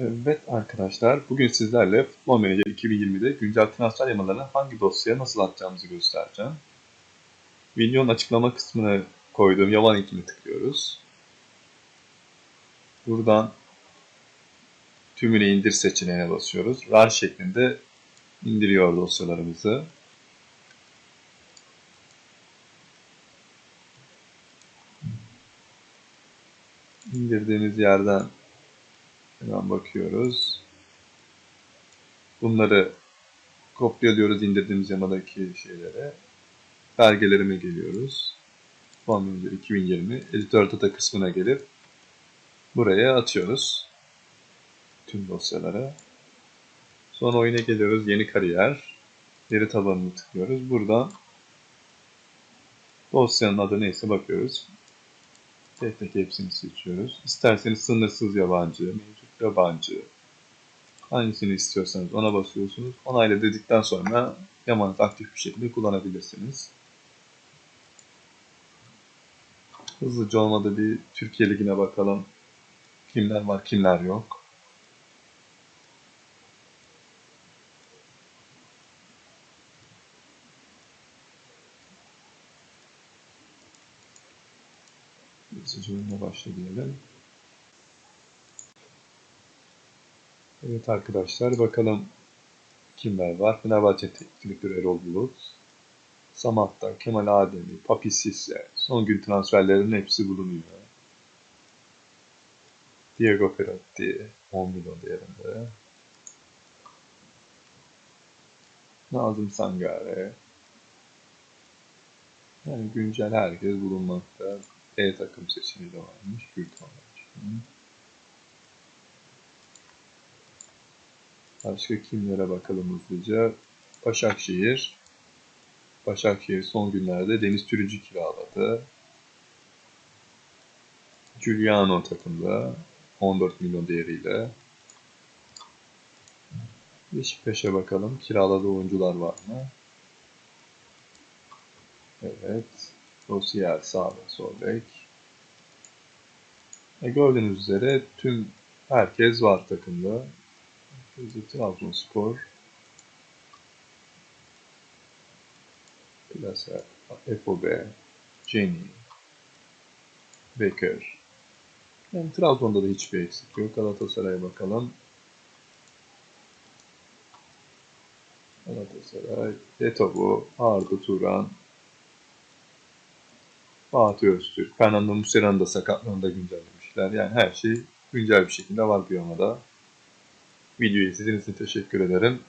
Evet arkadaşlar, bugün sizlerle Futbol Manager 2020'de güncel transfer yamalarını hangi dosyaya nasıl atacağımızı göstereceğim. Videonun açıklama kısmına koyduğum yama linkini tıklıyoruz. Buradan tümünü indir seçeneğine basıyoruz. RAR şeklinde indiriyor dosyalarımızı. İndirdiğimiz yerden Hemen bakıyoruz. Bunları kopyalıyoruz indirdiğimiz yamadaki şeylere. Belgelerime geliyoruz. Form Manager 2020 editör data kısmına gelip buraya atıyoruz. Tüm dosyalara. Sonra oyuna geliyoruz. Yeni kariyer. Veri tabanını tıklıyoruz. Buradan dosyanın adı neyse bakıyoruz. Tek tek hepsini seçiyoruz. İsterseniz sınırsız yabancı, mevcut yabancı. Hangisini istiyorsanız ona basıyorsunuz. Onayla dedikten sonra yamanızı aktif bir şekilde kullanabilirsiniz. Hızlıca olmadı bir Türkiye Ligi'ne bakalım. Kimler var, kimler yok. Hızlıca başla diyelim. Evet arkadaşlar bakalım kimler var. Fenerbahçe Teknik Direktörü Erol Bulut, Samat'ta Kemal Ademi, Papi Sisse, son gün transferlerinin hepsi bulunuyor. Diego Perotti 10 milyon değerinde. Nazım Sangare. Yani güncel herkes bulunmakta. E takım seçeneği de varmış. Gürkan Başka kimlere bakalım hızlıca. Başakşehir. Başakşehir son günlerde Deniz Türücü kiraladı. Giuliano takımda 14 milyon değeriyle. Beşiktaş'a bakalım. Kiraladığı oyuncular var mı? Evet. Rosier sağ ve sol bek. E gördüğünüz üzere tüm herkes var takımda. Hızlı Trabzonspor. Plaser, Efobe, Jenny, Becker. Yani Trabzon'da da hiçbir eksik yok. Galatasaray'a bakalım. Galatasaray, Etobo, Arda Turan, Fatih Öztürk, Fernando Muslera'nın da sakatlığını da güncellemişler. Yani her şey güncel bir şekilde var piyamada. Videoyu izlediğiniz için teşekkür ederim.